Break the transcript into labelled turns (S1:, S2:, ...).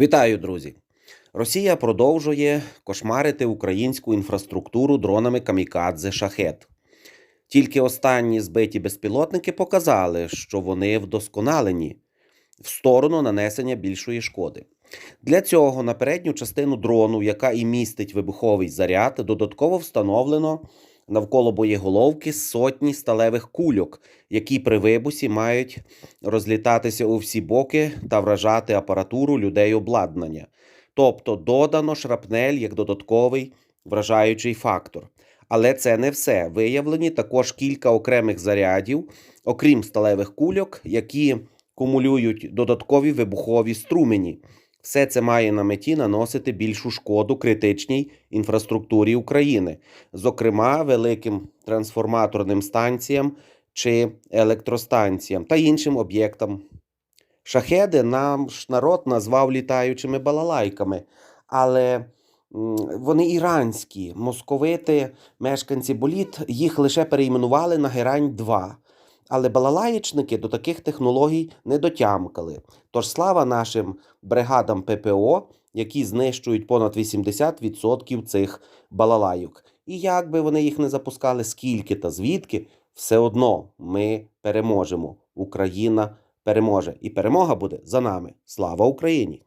S1: Вітаю, друзі! Росія продовжує кошмарити українську інфраструктуру дронами камікадзе шахет. Тільки останні збиті безпілотники показали, що вони вдосконалені в сторону нанесення більшої шкоди. Для цього на передню частину дрону, яка і містить вибуховий заряд, додатково встановлено навколо боєголовки сотні сталевих кульок, які при вибусі мають розлітатися у всі боки та вражати апаратуру людей обладнання. Тобто додано шрапнель як додатковий вражаючий фактор. Але це не все. Виявлені також кілька окремих зарядів, окрім сталевих кульок, які кумулюють додаткові вибухові струмені. Все це має на меті наносити більшу шкоду критичній інфраструктурі України, зокрема великим трансформаторним станціям чи електростанціям та іншим об'єктам. Шахеди наш народ назвав літаючими балалайками, але вони іранські, московити, мешканці боліт їх лише перейменували на Герань 2. Але балалаєчники до таких технологій не дотямкали. Тож слава нашим бригадам ППО, які знищують понад 80% цих балалайок. І як би вони їх не запускали, скільки та звідки, все одно ми переможемо. Україна переможе. І перемога буде за нами. Слава Україні!